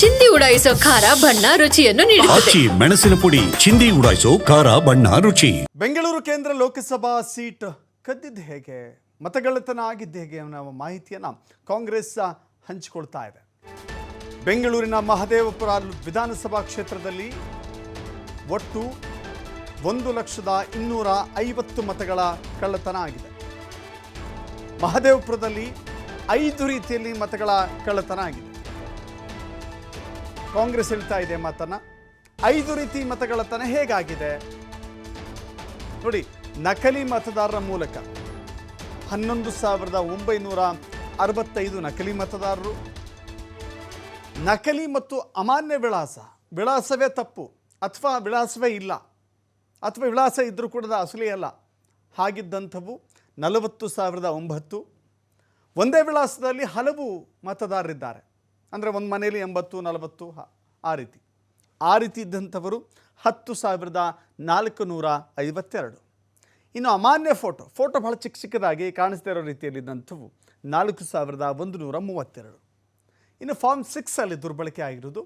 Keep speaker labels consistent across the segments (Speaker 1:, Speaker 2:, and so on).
Speaker 1: ಚಿಂದಿ ಉಡಾಯಿಸೋ ಖಾರ ಬಣ್ಣ ರುಚಿಯನ್ನು ನೀಡುತ್ತದೆ.
Speaker 2: ಆಚಿ ಮೆಣಸಿನ ಪುಡಿ ಚಿಂದಿ ಉಡಾಯಿಸೋ ಖಾರ ಬಣ್ಣ ರುಚಿ.
Speaker 3: ಬೆಂಗಳೂರು ಕೇಂದ್ರ ಲೋಕಸಭಾ ಸೀಟ್ ಕದ್ದಿದ್ದು ಹೇಗೆ? ಮತಗಳತನ ಆಗಿದ್ದು ಹೇಗೆ ಅನ್ನೋ ಮಾಹಿತಿಯನ್ನು ಕಾಂಗ್ರೆಸ್ ಹಂಚಿಕೊಳ್ತಾ ಇದೆ. ಬೆಂಗಳೂರಿನ ಮಹದೇವಪುರ ವಿಧಾನಸಭಾ ಕ್ಷೇತ್ರದಲ್ಲಿ ಒಟ್ಟು ಒಂದು ಲಕ್ಷದ ಇನ್ನೂರ ಐವತ್ತು ಮತಗಳ ಕಳ್ಳತನ ಆಗಿದೆ. ಮಹದೇವಪುರದಲ್ಲಿ ಐದು ರೀತಿಯಲ್ಲಿ ಮತಗಳ ಕಳ್ಳತನ ಆಗಿದೆ. ಕಾಂಗ್ರೆಸ್ ಹೇಳ್ತಾ ಇದೆ ಮತನ ಐದು ರೀತಿ ಮತಗಳ ತನ ಹೇಗಾಗಿದೆ? ನೋಡಿ, ನಕಲಿ ಮತದಾರರ ಮೂಲಕ ಹನ್ನೊಂದು ಸಾವಿರದ ಒಂಬೈನೂರ ಅರವತ್ತೈದು ನಕಲಿ ಮತದಾರರು, ನಕಲಿ ಮತ್ತು ಅಮಾನ್ಯ ವಿಳಾಸ, ವಿಳಾಸವೇ ತಪ್ಪು ಅಥವಾ ವಿಳಾಸವೇ ಇಲ್ಲ ಅಥವಾ ವಿಳಾಸ ಇದ್ದರೂ ಕೂಡ ಅಸಲಿ ಅಲ್ಲ. ಹಾಗಿದ್ದಂಥವು ನಲವತ್ತು ಸಾವಿರದ ಒಂಬತ್ತು. ಒಂದೇ ವಿಳಾಸದಲ್ಲಿ ಹಲವು ಮತದಾರರಿದ್ದಾರೆ. ಅಂದರೆ ಒಂದು ಮನೆಯಲ್ಲಿ ಎಂಬತ್ತು, ನಲವತ್ತು ಆ ರೀತಿ. ಆ ರೀತಿ ಇದ್ದಂಥವರು ಹತ್ತು ಸಾವಿರದ ನಾಲ್ಕು ನೂರ ಐವತ್ತೆರಡು. ಇನ್ನು ಅಮಾನ್ಯ ಫೋಟೋ ಫೋಟೋ ಬಹಳ ಚಿಕ್ಕ ಚಿಕ್ಕದಾಗಿ ಕಾಣಿಸ್ತಾ ಇರೋ ರೀತಿಯಲ್ಲಿದ್ದಂಥವು ನಾಲ್ಕು ಸಾವಿರದ ಒಂದು ನೂರ ಮೂವತ್ತೆರಡು. ಇನ್ನು ಫಾರ್ಮ್ ಸಿಕ್ಸಲ್ಲಿ ದುರ್ಬಳಕೆ ಆಗಿರೋದು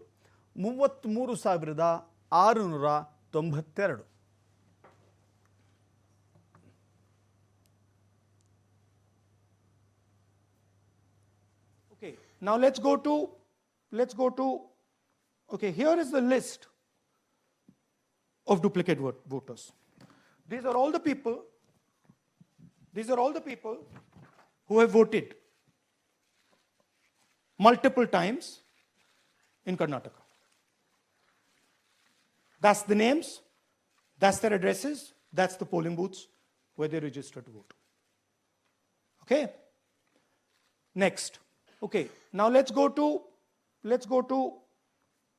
Speaker 3: ಮೂವತ್ತ್ಮೂರು ಸಾವಿರದ ಆರುನೂರ ತೊಂಬತ್ತೆರಡು.
Speaker 4: Okay, now let's go to, let's go to, okay, here is the list of duplicate vote- voters. These are all the people, these are all the people who have voted multiple times in Karnataka. That's the names, that's their addresses, that's the polling booths where they registered to vote. Okay? Next. Okay, now let's go to, let's go to,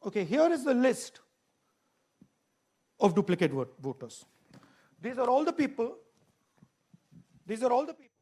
Speaker 4: okay, here is the list of duplicate voters. These are all the people, these are all the people.